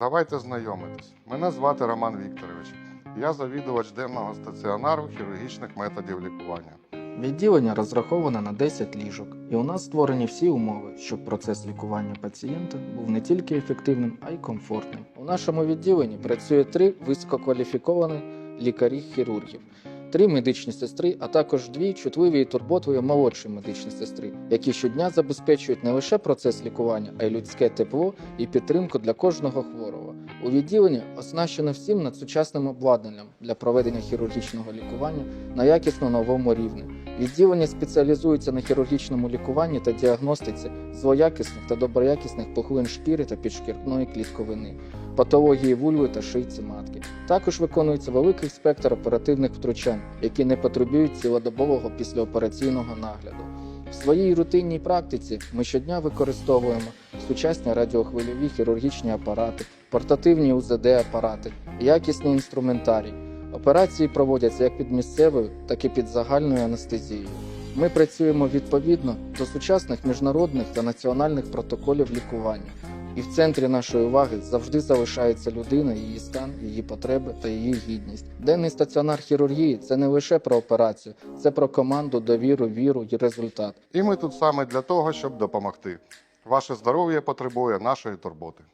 Давайте знайомитись. Мене звати Роман Вікторович. Я завідувач денного стаціонару хірургічних методів лікування. Відділення розраховане на 10 ліжок, і у нас створені всі умови, щоб процес лікування пацієнта був не тільки ефективним, а й комфортним. У нашому відділенні працює три висококваліфіковані лікарі-хірургів, три медичні сестри, а також дві чутливі і турботливі молодші медичні сестри, які щодня забезпечують не лише процес лікування, а й людське тепло і підтримку для кожного хворого. У відділенні оснащено всім надсучасним обладнанням для проведення хірургічного лікування на якісно новому рівні. Відділення спеціалізується на хірургічному лікуванні та діагностиці злоякісних та доброякісних пухлин шкіри та підшкіртної клітковини, патології вульви та шийці матки. Також виконується великий спектр оперативних втручань, які не потребують цілодобового післяопераційного нагляду. В своїй рутинній практиці ми щодня використовуємо сучасні радіохвильові хірургічні апарати, портативні УЗД-апарати, якісний інструментарій. Операції проводяться як під місцевою, так і під загальною анестезією. Ми працюємо відповідно до сучасних міжнародних та національних протоколів лікування. І в центрі нашої уваги завжди залишається людина, її стан, її потреби та її гідність. Денний стаціонар хірургії це не лише про операцію, це про команду, довіру, віру і результат. І ми тут саме для того, щоб допомогти. Ваше здоров'я потребує нашої турботи.